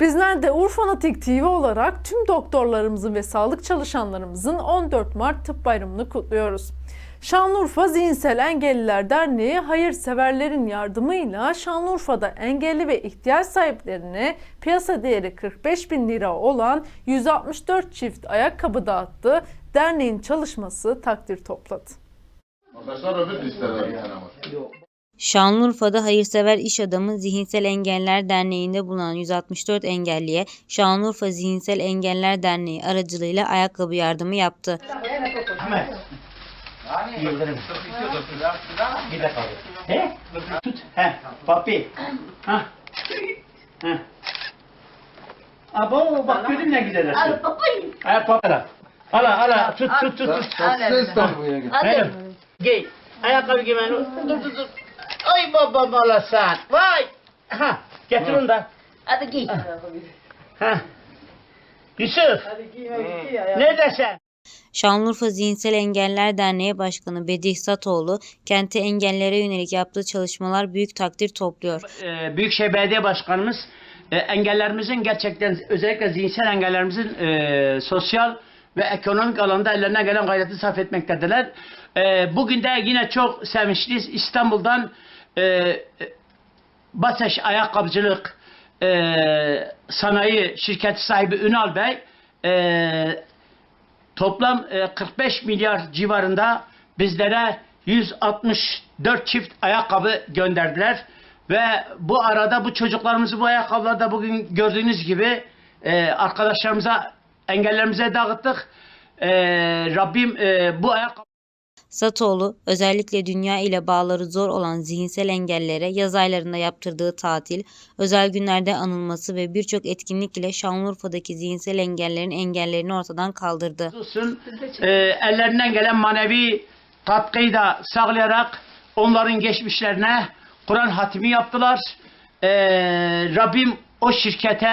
Bizler de Urfanatik TV olarak tüm doktorlarımızın ve sağlık çalışanlarımızın 14 Mart Tıp Bayramı'nı kutluyoruz. Şanlıurfa Zihinsel Engelliler Derneği hayırseverlerin yardımıyla Şanlıurfa'da engelli ve ihtiyaç sahiplerine piyasa değeri 45 bin lira olan 164 çift ayakkabı dağıttı. Derneğin çalışması takdir topladı. Arkadaşlar öbür listeler bir tane var. Şanlıurfa'da hayırsever iş adamı Zihinsel Engeller Derneği'nde bulunan 164 engelliye Şanlıurfa Zihinsel Engeller Derneği aracılığıyla ayakkabı yardımı yaptı. Yıldırım. Bir dakika. He? Tut. He. Papi. Ha. Ha. Abo bak gördün ne güzel. Ay papi. Ala ala tut tut tut tut. Ses de buraya gel. Giy. Ayakkabı giy ben. Dur dur dur. Ay baba mala sen. Vay. Ha. Getir onu da. Hadi giy. Ha. Yusuf. Neredesin? Şanlıurfa Zihinsel Engeller Derneği Başkanı Bedih Satoğlu, kenti engellere yönelik yaptığı çalışmalar büyük takdir topluyor. e, Büyükşehir Belediye Başkanımız e, engellerimizin gerçekten özellikle zihinsel engellerimizin e, sosyal ve ekonomik alanda ellerine gelen gayreti sarf etmektedirler. E, bugün de yine çok sevinçliyiz. İstanbul'dan e, Baseş Ayakkabıcılık e, Sanayi Şirketi sahibi Ünal Bey e, toplam e, 45 milyar civarında bizlere 164 çift ayakkabı gönderdiler. Ve bu arada bu çocuklarımızı bu ayakkabılarda bugün gördüğünüz gibi e, arkadaşlarımıza, engellerimize dağıttık. E, Rabbim e, bu ayakkabı Satoğlu, özellikle dünya ile bağları zor olan zihinsel engellere yaz aylarında yaptırdığı tatil, özel günlerde anılması ve birçok etkinlik ile Şanlıurfa'daki zihinsel engellerin engellerini ortadan kaldırdı. olsun. E, ellerinden gelen manevi katkıyı da sağlayarak onların geçmişlerine Kur'an hatimi yaptılar. E, Rabbim o şirkete